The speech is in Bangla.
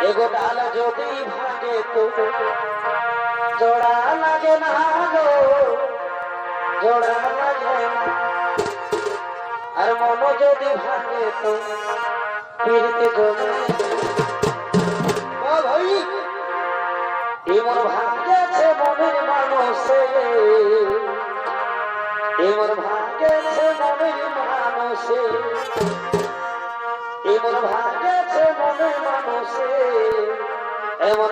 এগো যদি ভাগে তো জোড়া লাগে না গো, জোড়া লাগে না। আর মন যদি ভাগে তো ফিরতে জমে ভাই এমন ভাগেছে মনের মানুষে এমন ভাগেছে মনের মানুষে এমন ভাগেছে মনে মানুষে। এমন